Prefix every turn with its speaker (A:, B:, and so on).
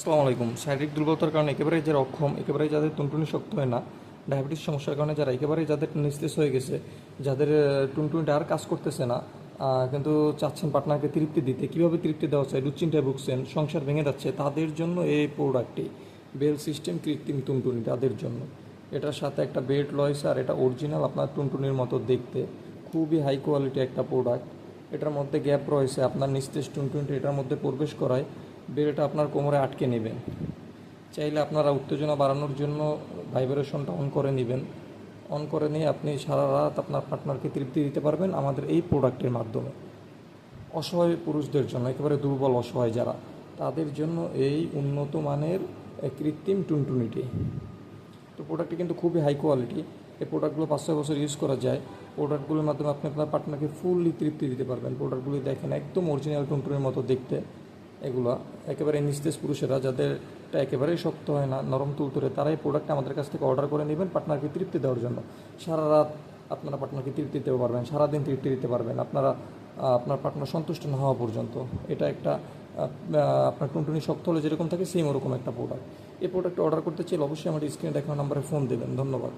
A: আসসালামু আলাইকুম। শারীরিক দুর্বলতার কারণে একেবারেই যারা অক্ষম, একেবারেই যাদের টুনটুনি শক্ত হয় না, ডায়াবেটিস সমস্যার কারণে যারা একেবারেই যাদের নিস্তেজ হয়ে গেছে, যাদের টুনটুনিটা আর কাজ করতেছে না কিন্তু চাচ্ছেন পার্টনারকে তৃপ্তি দিতে, কীভাবে তৃপ্তি দেওয়া যায় দুশ্চিন্তায় ভুগছেন, সংসার ভেঙে যাচ্ছে, তাদের জন্য এই প্রোডাক্টটি বেল সিস্টেম কৃত্রিম টুনটুনি তাদের জন্য। এটার সাথে একটা বেড লয়েছে আর এটা অরিজিনাল আপনার টুনটুনির মতো দেখতে, খুবই হাই কোয়ালিটি একটা প্রোডাক্ট এটার মধ্যে গ্যাপ রয়েছে, আপনার নিস্তেজ টুনটুনিটা এটার মধ্যে প্রবেশ করায় বেড়েটা আপনার কোমরে আটকে নেবেন। চাইলে আপনারা উত্তেজনা বাড়ানোর জন্য ভাইব্রেশনটা অন করে নেবেন। অন করে নিয়ে আপনি সারা রাত আপনার পার্টনারকে তৃপ্তি দিতে পারবেন আমাদের এই প্রোডাক্টের মাধ্যমে। অসহায় পুরুষদের জন্য, একেবারে দুর্বল অসহায় যারা, তাদের জন্য এই উন্নত মানের কৃত্রিম টুনটুনিটি। তো প্রোডাক্টটি কিন্তু খুবই হাই কোয়ালিটি এই প্রোডাক্টগুলো পাঁচ ছয় বছর ইউজ করা যায়। প্রোডাক্টগুলোর মাধ্যমে আপনি আপনার পার্টনারকে ফুললি তৃপ্তি দিতে পারবেন। প্রোডাক্টগুলি দেখেন একদম অরিজিনাল টুনটুনির মতো দেখতে। এগুলো একেবারে নিস্তেজ পুরুষেরা যাদেরটা একেবারেই শক্ত হয় না, নরম তুলতুরে তারাই প্রোডাক্ট আমাদের কাছ থেকে অর্ডার করে নেবেন পার্টনারকে তৃপ্তি দেওয়ার জন্য। সারা রাত আপনারা পার্টনারকে তৃপ্তি দিতে পারবেন, সারাদিন তৃপ্তি দিতে পারবেন। আপনারা আপনার পার্টনার সন্তুষ্ট না হওয়া পর্যন্ত। এটা একটা আপনার টুনটুনি শক্ত হলে যেরকম থাকে সেম ওরকম একটা প্রোডাক্ট এই প্রোডাক্ট অর্ডার করতে চাইলে অবশ্যই আমার স্ক্রিনে দেখানো নাম্বারে ফোন দেবেন। ধন্যবাদ।